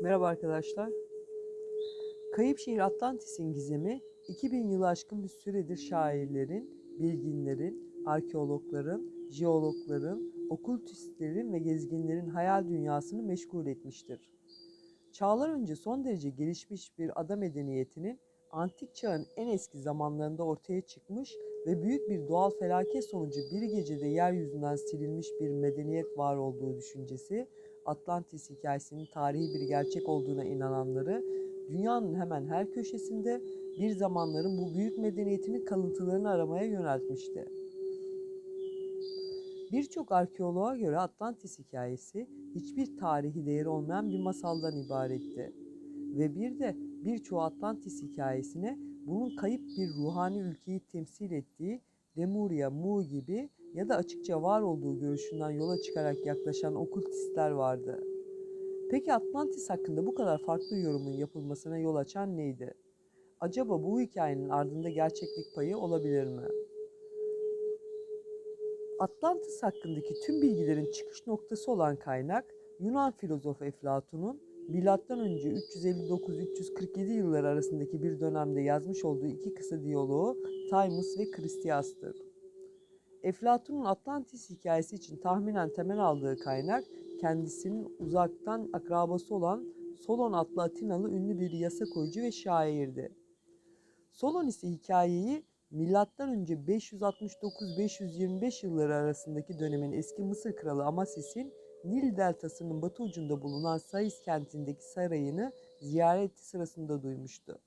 Merhaba arkadaşlar. Kayıp şehir Atlantis'in gizemi 2000 yılı aşkın bir süredir şairlerin, bilginlerin, arkeologların, jeologların, okültistlerin ve gezginlerin hayal dünyasını meşgul etmiştir. Çağlar önce son derece gelişmiş bir ada medeniyetinin antik çağın en eski zamanlarında ortaya çıkmış ve büyük bir doğal felaket sonucu bir gecede yeryüzünden silinmiş bir medeniyet var olduğu düşüncesi Atlantis hikayesinin tarihi bir gerçek olduğuna inananları dünyanın hemen her köşesinde bir zamanların bu büyük medeniyetinin kalıntılarını aramaya yöneltmişti. Birçok arkeoloğa göre Atlantis hikayesi hiçbir tarihi değeri olmayan bir masaldan ibaretti. Ve bir de birçoğu Atlantis hikayesine bunun kayıp bir ruhani ülkeyi temsil ettiği Lemuria, Mu gibi ya da açıkça var olduğu görüşünden yola çıkarak yaklaşan okültistler vardı. Peki Atlantis hakkında bu kadar farklı yorumun yapılmasına yol açan neydi? Acaba bu hikayenin ardında gerçeklik payı olabilir mi? Atlantis hakkındaki tüm bilgilerin çıkış noktası olan kaynak Yunan filozofu Eflatun'un M.Ö. 359-347 yılları arasındaki bir dönemde yazmış olduğu iki kısa diyaloğu Timus ve Kristias'tır. Eflatun'un Atlantis hikayesi için tahminen temel aldığı kaynak kendisinin uzaktan akrabası olan Solon adlı Atinalı ünlü bir yasa koyucu ve şairdi. Solon ise hikayeyi M.Ö. 569-525 yılları arasındaki dönemin eski Mısır kralı Amasis'in Nil deltasının batı ucunda bulunan Sais kentindeki sarayını ziyareti sırasında duymuştu.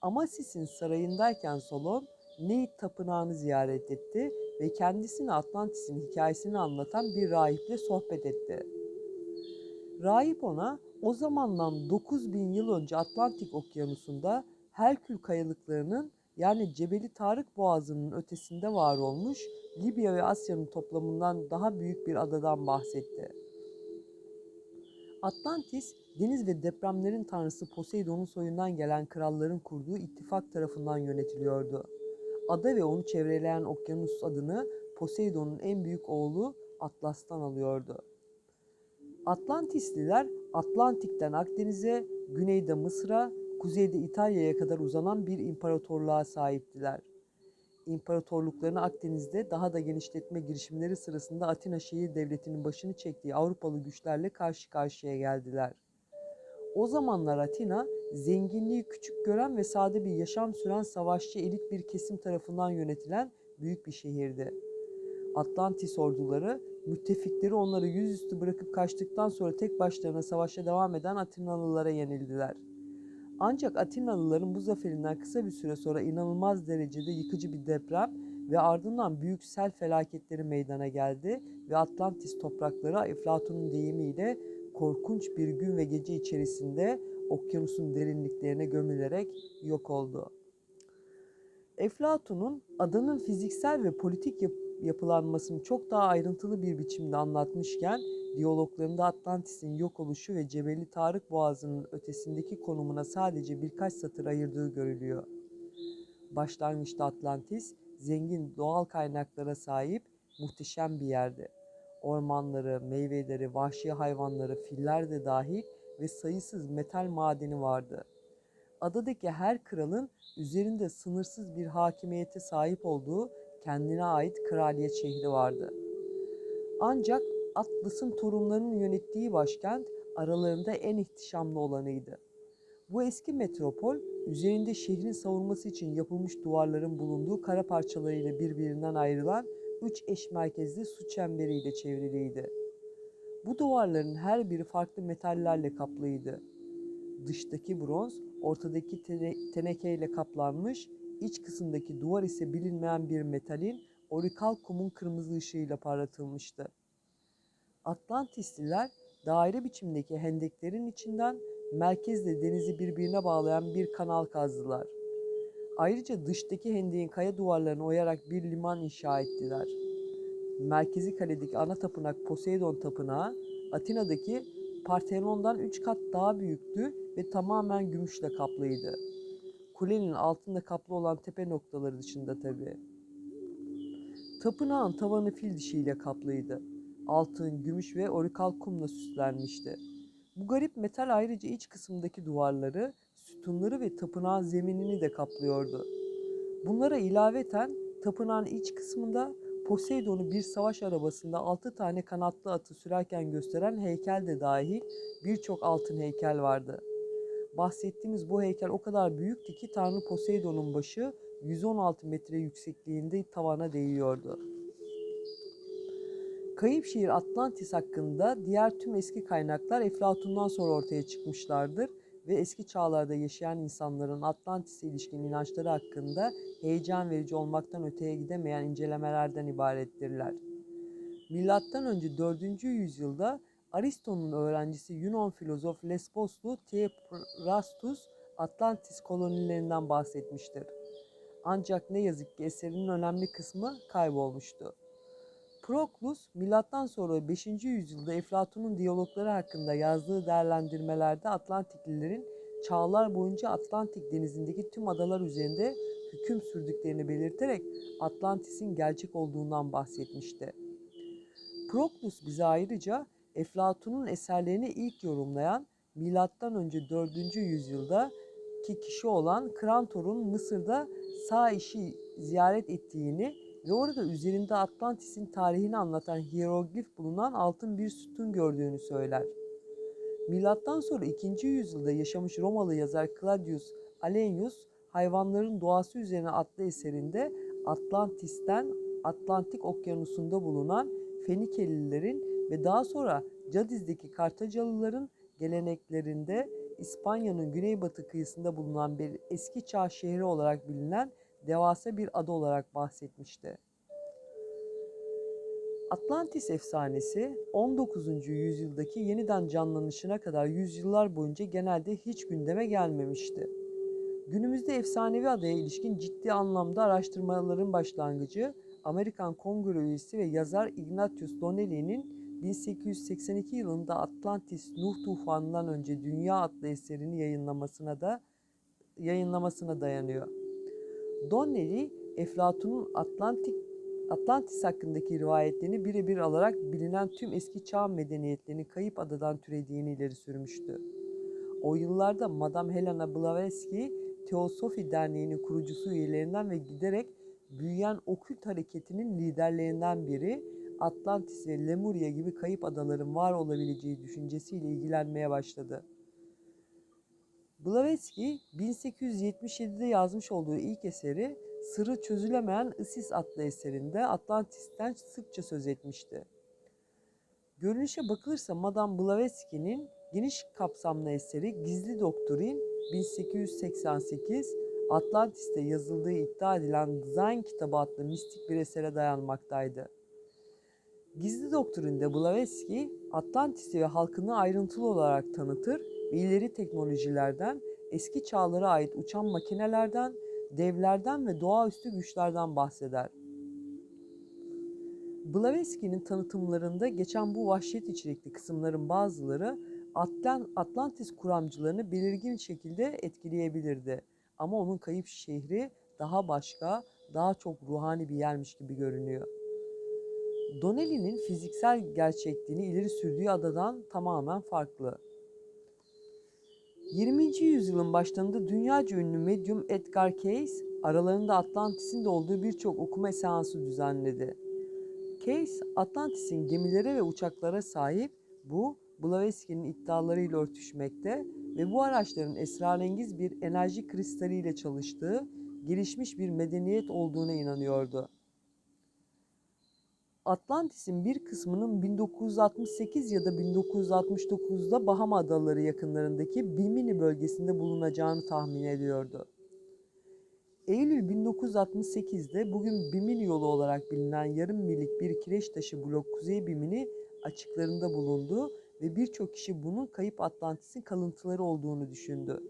Amasis'in sarayındayken Solon, Neit tapınağını ziyaret etti ve kendisine Atlantis'in hikayesini anlatan bir rahiple sohbet etti. Rahip ona o zamandan 9000 yıl önce Atlantik okyanusunda Herkül kayalıklarının yani Cebeli Tarık Boğazı'nın ötesinde var olmuş Libya ve Asya'nın toplamından daha büyük bir adadan bahsetti. Atlantis, deniz ve depremlerin tanrısı Poseidon'un soyundan gelen kralların kurduğu ittifak tarafından yönetiliyordu. Ada ve onu çevreleyen okyanus adını Poseidon'un en büyük oğlu Atlas'tan alıyordu. Atlantisliler Atlantik'ten Akdeniz'e, güneyde Mısır'a, kuzeyde İtalya'ya kadar uzanan bir imparatorluğa sahiptiler. İmparatorluklarını Akdeniz'de daha da genişletme girişimleri sırasında Atina şehir devletinin başını çektiği Avrupalı güçlerle karşı karşıya geldiler. O zamanlar Atina, zenginliği küçük gören ve sade bir yaşam süren savaşçı elit bir kesim tarafından yönetilen büyük bir şehirdi. Atlantis orduları, müttefikleri onları yüzüstü bırakıp kaçtıktan sonra tek başlarına savaşa devam eden Atinalılara yenildiler. Ancak Atinalıların bu zaferinden kısa bir süre sonra inanılmaz derecede yıkıcı bir deprem ve ardından büyük sel felaketleri meydana geldi ve Atlantis toprakları Eflatun'un deyimiyle korkunç bir gün ve gece içerisinde okyanusun derinliklerine gömülerek yok oldu. Eflatun'un adanın fiziksel ve politik yap- yapılanmasını çok daha ayrıntılı bir biçimde anlatmışken diyaloglarında Atlantis'in yok oluşu ve Cebeli Tarık Boğazı'nın ötesindeki konumuna sadece birkaç satır ayırdığı görülüyor. Başlangıçta Atlantis zengin doğal kaynaklara sahip muhteşem bir yerdi. Ormanları, meyveleri, vahşi hayvanları, filler de dahil ve sayısız metal madeni vardı. Adadaki her kralın üzerinde sınırsız bir hakimiyete sahip olduğu kendine ait kraliyet şehri vardı. Ancak Atlas'ın torunlarının yönettiği başkent aralarında en ihtişamlı olanıydı. Bu eski metropol üzerinde şehrin savunması için yapılmış duvarların bulunduğu kara parçalarıyla birbirinden ayrılan üç eş merkezli su çemberiyle çevriliydi. Bu duvarların her biri farklı metallerle kaplıydı. Dıştaki bronz, ortadaki tene- tenekeyle kaplanmış, iç kısımdaki duvar ise bilinmeyen bir metalin orikal kumun kırmızı ışığıyla parlatılmıştı. Atlantisliler daire biçimdeki hendeklerin içinden merkezle denizi birbirine bağlayan bir kanal kazdılar. Ayrıca dıştaki hendeğin kaya duvarlarını oyarak bir liman inşa ettiler. Merkezi kaledeki ana tapınak Poseidon Tapınağı, Atina'daki Partenon'dan 3 kat daha büyüktü ve tamamen gümüşle kaplıydı. Kulenin altında kaplı olan tepe noktaları dışında tabii. Tapınağın tavanı fil dişiyle kaplıydı. Altın, gümüş ve orikal kumla süslenmişti. Bu garip metal ayrıca iç kısımdaki duvarları, sütunları ve tapınağın zeminini de kaplıyordu. Bunlara ilaveten tapınağın iç kısmında Poseidon'u bir savaş arabasında 6 tane kanatlı atı sürerken gösteren heykel de dahil birçok altın heykel vardı. Bahsettiğimiz bu heykel o kadar büyüktü ki Tanrı Poseidon'un başı 116 metre yüksekliğinde tavana değiyordu. Kayıp şehir Atlantis hakkında diğer tüm eski kaynaklar Eflatun'dan sonra ortaya çıkmışlardır ve eski çağlarda yaşayan insanların Atlantis'e ilişkin inançları hakkında heyecan verici olmaktan öteye gidemeyen incelemelerden ibarettirler. Milattan önce 4. yüzyılda Aristo'nun öğrencisi Yunan filozof Lesboslu Theophrastus Atlantis kolonilerinden bahsetmiştir. Ancak ne yazık ki eserinin önemli kısmı kaybolmuştu. Proklus, milattan sonra 5. yüzyılda Eflatun'un diyalogları hakkında yazdığı değerlendirmelerde Atlantiklilerin çağlar boyunca Atlantik denizindeki tüm adalar üzerinde hüküm sürdüklerini belirterek Atlantis'in gerçek olduğundan bahsetmişti. Proklus bize ayrıca Eflatun'un eserlerini ilk yorumlayan milattan önce 4. yüzyılda ki kişi olan Krantor'un Mısır'da sağ işi ziyaret ettiğini ve orada üzerinde Atlantis'in tarihini anlatan hieroglif bulunan altın bir sütun gördüğünü söyler. Milattan sonra 2. yüzyılda yaşamış Romalı yazar Claudius Alenius hayvanların doğası üzerine adlı eserinde Atlantis'ten Atlantik Okyanusu'nda bulunan Fenikelilerin ve daha sonra Cadiz'deki Kartacalıların geleneklerinde İspanya'nın güneybatı kıyısında bulunan bir eski çağ şehri olarak bilinen devasa bir ada olarak bahsetmişti. Atlantis efsanesi 19. yüzyıldaki yeniden canlanışına kadar yüzyıllar boyunca genelde hiç gündeme gelmemişti. Günümüzde efsanevi adaya ilişkin ciddi anlamda araştırmaların başlangıcı Amerikan Kongre üyesi ve yazar Ignatius Donnelly'nin 1882 yılında Atlantis Nuh tufanından önce Dünya adlı eserini yayınlamasına da yayınlamasına dayanıyor. Donnelly, Eflatun'un Atlantik Atlantis hakkındaki rivayetlerini birebir alarak bilinen tüm eski çağ medeniyetlerinin kayıp adadan türediğini ileri sürmüştü. O yıllarda Madame Helena Blavatsky, Teosofi Derneği'nin kurucusu üyelerinden ve giderek büyüyen okült hareketinin liderlerinden biri, Atlantis ve Lemuria gibi kayıp adaların var olabileceği düşüncesiyle ilgilenmeye başladı. Blavatsky 1877'de yazmış olduğu ilk eseri Sırrı Çözülemeyen Isis adlı eserinde Atlantis'ten sıkça söz etmişti. Görünüşe bakılırsa Madame Blavatsky'nin geniş kapsamlı eseri Gizli Doktrin 1888 Atlantis'te yazıldığı iddia edilen Design kitabı adlı mistik bir esere dayanmaktaydı. Gizli Doktrin'de Blavatsky Atlantis'i ve halkını ayrıntılı olarak tanıtır ve ileri teknolojilerden, eski çağlara ait uçan makinelerden, devlerden ve doğaüstü güçlerden bahseder. Blavatsky'nin tanıtımlarında geçen bu vahşet içerikli kısımların bazıları Atlantis kuramcılarını belirgin şekilde etkileyebilirdi. Ama onun kayıp şehri daha başka, daha çok ruhani bir yermiş gibi görünüyor. Donnelly'nin fiziksel gerçekliğini ileri sürdüğü adadan tamamen farklı. 20. yüzyılın başlarında dünyaca ünlü medyum Edgar Cayce, aralarında Atlantis'in de olduğu birçok okuma seansı düzenledi. Cayce, Atlantis'in gemilere ve uçaklara sahip bu, Blavatsky'nin iddialarıyla örtüşmekte ve bu araçların esrarengiz bir enerji kristaliyle çalıştığı, gelişmiş bir medeniyet olduğuna inanıyordu. Atlantis'in bir kısmının 1968 ya da 1969'da Bahama Adaları yakınlarındaki Bimini bölgesinde bulunacağını tahmin ediyordu. Eylül 1968'de bugün Bimini yolu olarak bilinen yarım millik bir kireç taşı blok Kuzey Bimini açıklarında bulundu ve birçok kişi bunun kayıp Atlantis'in kalıntıları olduğunu düşündü.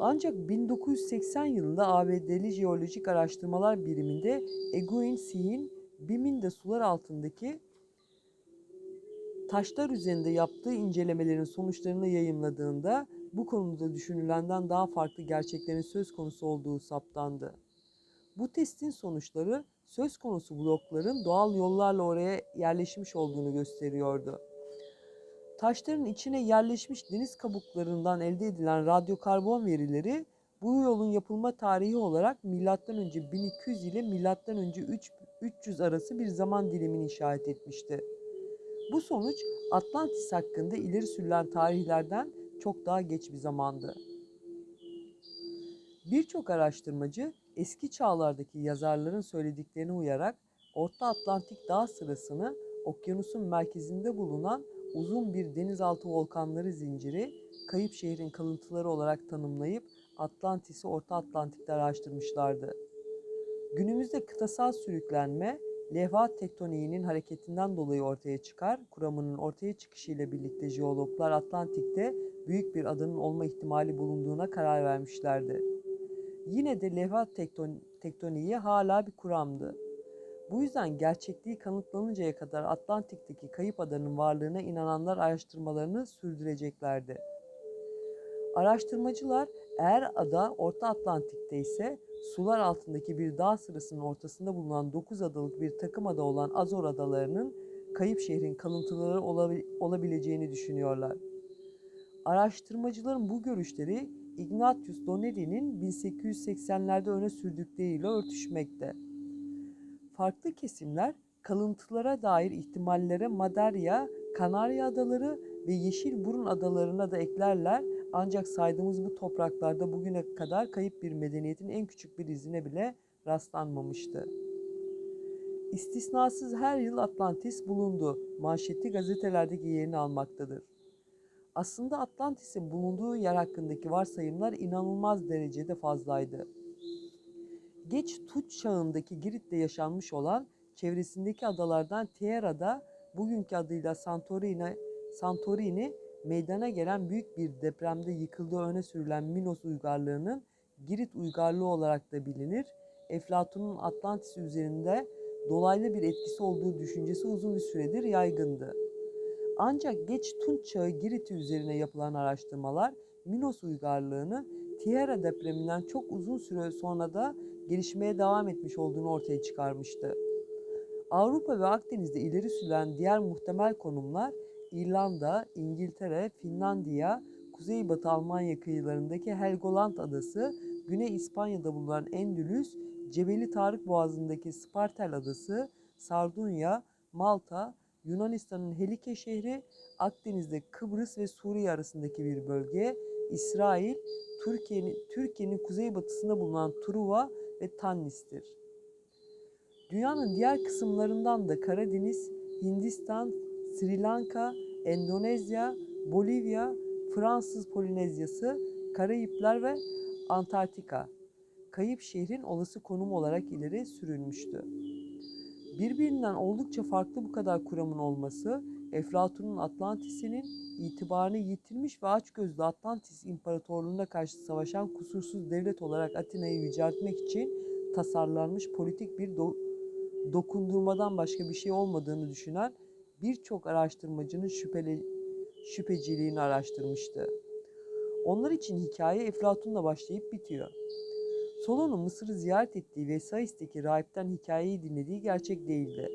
Ancak 1980 yılında ABD'li Jeolojik Araştırmalar Biriminde Egoin Sihin BİM'in sular altındaki taşlar üzerinde yaptığı incelemelerin sonuçlarını yayımladığında bu konuda düşünülenden daha farklı gerçeklerin söz konusu olduğu saptandı. Bu testin sonuçları söz konusu blokların doğal yollarla oraya yerleşmiş olduğunu gösteriyordu. Taşların içine yerleşmiş deniz kabuklarından elde edilen radyokarbon verileri bu yolun yapılma tarihi olarak M.Ö. 1200 ile M.Ö. 300 arası bir zaman dilimini işaret etmişti. Bu sonuç Atlantis hakkında ileri sürülen tarihlerden çok daha geç bir zamandı. Birçok araştırmacı eski çağlardaki yazarların söylediklerine uyarak Orta Atlantik Dağ sırasını okyanusun merkezinde bulunan uzun bir denizaltı volkanları zinciri, kayıp şehrin kalıntıları olarak tanımlayıp Atlantis'i Orta Atlantik'te araştırmışlardı. Günümüzde kıtasal sürüklenme, levha tektoniğinin hareketinden dolayı ortaya çıkar. Kuramının ortaya çıkışıyla birlikte jeologlar Atlantik'te büyük bir adanın olma ihtimali bulunduğuna karar vermişlerdi. Yine de levha tekton tektoniği hala bir kuramdı. Bu yüzden gerçekliği kanıtlanıncaya kadar Atlantik'teki kayıp adanın varlığına inananlar araştırmalarını sürdüreceklerdi. Araştırmacılar eğer ada Orta Atlantik'te ise sular altındaki bir dağ sırasının ortasında bulunan 9 adalık bir takım ada olan Azor adalarının kayıp şehrin kalıntıları olabileceğini düşünüyorlar. Araştırmacıların bu görüşleri Ignatius Donnelly'nin 1880'lerde öne sürdükleriyle örtüşmekte. Farklı kesimler kalıntılara dair ihtimallere Madeira, Kanarya Adaları ve Yeşil Burun Adalarına da eklerler ancak saydığımız bu topraklarda bugüne kadar kayıp bir medeniyetin en küçük bir izine bile rastlanmamıştı. İstisnasız her yıl Atlantis bulundu. Manşeti gazetelerdeki yerini almaktadır. Aslında Atlantis'in bulunduğu yer hakkındaki varsayımlar inanılmaz derecede fazlaydı. Geç Tuç çağındaki Girit'te yaşanmış olan çevresindeki adalardan Tierra'da bugünkü adıyla Santorini, Santorini meydana gelen büyük bir depremde yıkıldığı öne sürülen Minos uygarlığının Girit uygarlığı olarak da bilinir. Eflatun'un Atlantis üzerinde dolaylı bir etkisi olduğu düşüncesi uzun bir süredir yaygındı. Ancak geç Tunç çağı Girit'i üzerine yapılan araştırmalar Minos uygarlığını Tierra depreminden çok uzun süre sonra da gelişmeye devam etmiş olduğunu ortaya çıkarmıştı. Avrupa ve Akdeniz'de ileri sürülen diğer muhtemel konumlar İrlanda, İngiltere, Finlandiya, Kuzeybatı Almanya kıyılarındaki Helgoland adası, Güney İspanya'da bulunan Endülüs, Cebeli Tarık Boğazı'ndaki Spartel adası, Sardunya, Malta, Yunanistan'ın Helike şehri, Akdeniz'de Kıbrıs ve Suriye arasındaki bir bölge, İsrail, Türkiye'nin Türkiye'nin kuzeybatısında bulunan Truva ve Tannis'tir. Dünyanın diğer kısımlarından da Karadeniz, Hindistan, Sri Lanka, Endonezya, Bolivya, Fransız Polinezyası, Karayipler ve Antarktika. Kayıp şehrin olası konumu olarak ileri sürülmüştü. Birbirinden oldukça farklı bu kadar kuramın olması, Eflatun'un Atlantis'inin itibarını yitirmiş ve açgözlü Atlantis İmparatorluğu'na karşı savaşan kusursuz devlet olarak Atina'yı yüceltmek için tasarlanmış politik bir do dokundurmadan başka bir şey olmadığını düşünen birçok araştırmacının şüpheli, şüpheciliğini araştırmıştı. Onlar için hikaye Eflatun'la başlayıp bitiyor. Solon'un Mısır'ı ziyaret ettiği ve Sais'teki rahipten hikayeyi dinlediği gerçek değildi.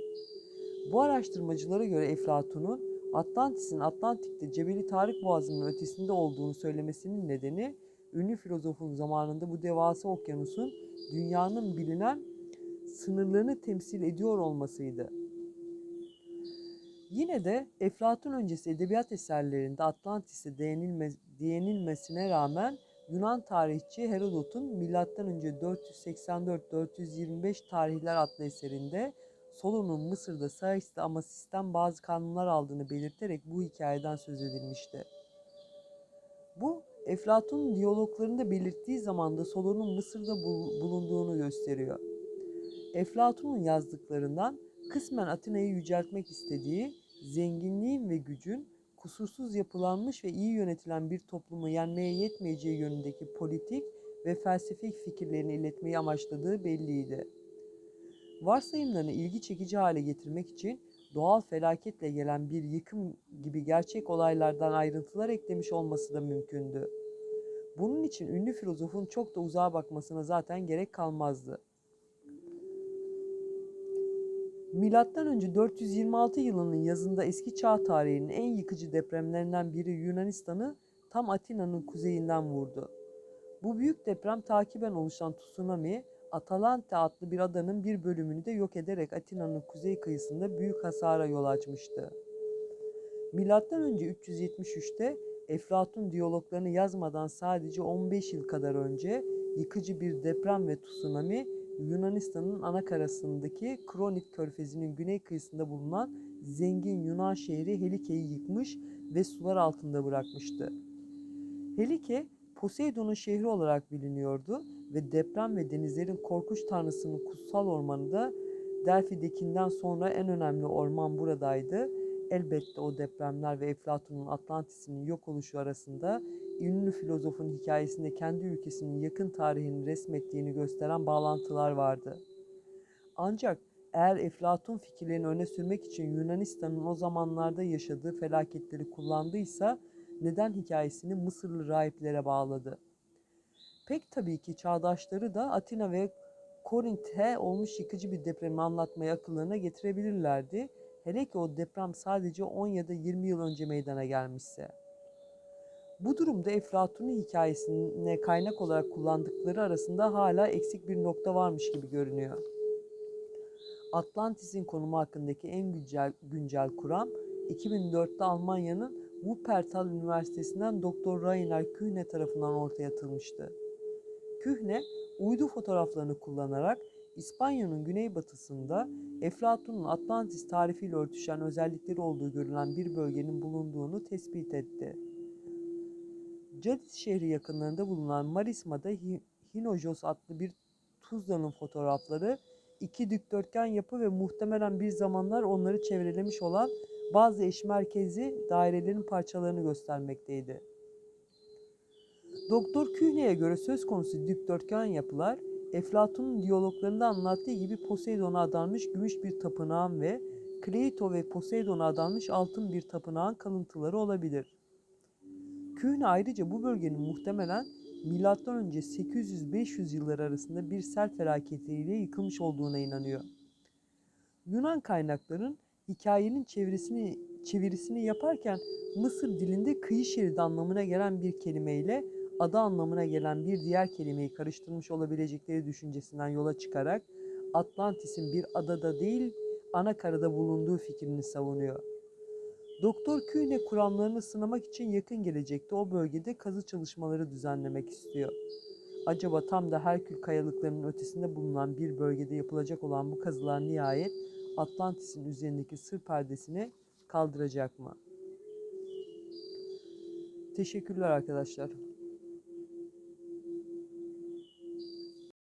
Bu araştırmacılara göre Eflatun'un Atlantis'in Atlantik'te Cebeli Tarık Boğazı'nın ötesinde olduğunu söylemesinin nedeni ünlü filozofun zamanında bu devasa okyanusun dünyanın bilinen sınırlarını temsil ediyor olmasıydı. Yine de Eflatun öncesi edebiyat eserlerinde Atlantis'e değinilme, değinilmesine rağmen Yunan tarihçi Herodot'un M.Ö. 484-425 tarihler adlı eserinde Solon'un Mısır'da Sais'te Amasis'ten bazı kanunlar aldığını belirterek bu hikayeden söz edilmişti. Bu Eflatun'un diyaloglarında belirttiği zamanda Solon'un Mısır'da bulunduğunu gösteriyor. Eflatun'un yazdıklarından kısmen Atina'yı yüceltmek istediği, zenginliğin ve gücün kusursuz yapılanmış ve iyi yönetilen bir toplumu yenmeye yetmeyeceği yönündeki politik ve felsefik fikirlerini iletmeyi amaçladığı belliydi. Varsayımlarını ilgi çekici hale getirmek için doğal felaketle gelen bir yıkım gibi gerçek olaylardan ayrıntılar eklemiş olması da mümkündü. Bunun için ünlü filozofun çok da uzağa bakmasına zaten gerek kalmazdı. Milattan önce 426 yılının yazında eski çağ tarihinin en yıkıcı depremlerinden biri Yunanistan'ı tam Atina'nın kuzeyinden vurdu. Bu büyük deprem takiben oluşan tsunami, Atalante adlı bir adanın bir bölümünü de yok ederek Atina'nın kuzey kıyısında büyük hasara yol açmıştı. Milattan önce 373'te Eflatun diyaloglarını yazmadan sadece 15 yıl kadar önce yıkıcı bir deprem ve tsunami Yunanistan'ın ana karasındaki Kronik Körfezi'nin güney kıyısında bulunan zengin Yunan şehri Helike'yi yıkmış ve sular altında bırakmıştı. Helike, Poseidon'un şehri olarak biliniyordu ve deprem ve denizlerin korkunç tanrısının kutsal ormanı da Delfi'dekinden sonra en önemli orman buradaydı. Elbette o depremler ve Eflatun'un Atlantis'in yok oluşu arasında ünlü filozofun hikayesinde kendi ülkesinin yakın tarihini resmettiğini gösteren bağlantılar vardı. Ancak eğer Eflatun fikirlerini öne sürmek için Yunanistan'ın o zamanlarda yaşadığı felaketleri kullandıysa neden hikayesini Mısırlı rahiplere bağladı? Pek tabii ki çağdaşları da Atina ve Korint'e olmuş yıkıcı bir depremi anlatmayı akıllarına getirebilirlerdi. Hele ki o deprem sadece 10 ya da 20 yıl önce meydana gelmişse. Bu durumda Eflatun'un hikayesine kaynak olarak kullandıkları arasında hala eksik bir nokta varmış gibi görünüyor. Atlantis'in konumu hakkındaki en güncel, güncel kuram 2004'te Almanya'nın Wuppertal Üniversitesi'nden Dr. Rainer Kühne tarafından ortaya atılmıştı. Kühne, uydu fotoğraflarını kullanarak İspanya'nın güneybatısında Eflatun'un Atlantis tarifiyle örtüşen özellikleri olduğu görülen bir bölgenin bulunduğunu tespit etti. Cadis şehri yakınlarında bulunan Marisma'da Hinojos adlı bir Tuzla'nın fotoğrafları iki dikdörtgen yapı ve muhtemelen bir zamanlar onları çevrelemiş olan bazı eş merkezi dairelerin parçalarını göstermekteydi. Doktor Kühne'ye göre söz konusu dikdörtgen yapılar Eflatun'un diyaloglarında anlattığı gibi Poseidon'a adanmış gümüş bir tapınağın ve Kleito ve Poseidon'a adanmış altın bir tapınağın kalıntıları olabilir. Kühne ayrıca bu bölgenin muhtemelen M.Ö. 800-500 yılları arasında bir sel felaketiyle yıkılmış olduğuna inanıyor. Yunan kaynakların hikayenin çevirisini, çevirisini yaparken Mısır dilinde kıyı şeridi anlamına gelen bir kelimeyle ada anlamına gelen bir diğer kelimeyi karıştırmış olabilecekleri düşüncesinden yola çıkarak Atlantis'in bir adada değil ana karada bulunduğu fikrini savunuyor. Doktor Kühne kuramlarını sınamak için yakın gelecekte o bölgede kazı çalışmaları düzenlemek istiyor. Acaba tam da Herkül kayalıklarının ötesinde bulunan bir bölgede yapılacak olan bu kazılar nihayet Atlantis'in üzerindeki sır perdesini kaldıracak mı? Teşekkürler arkadaşlar.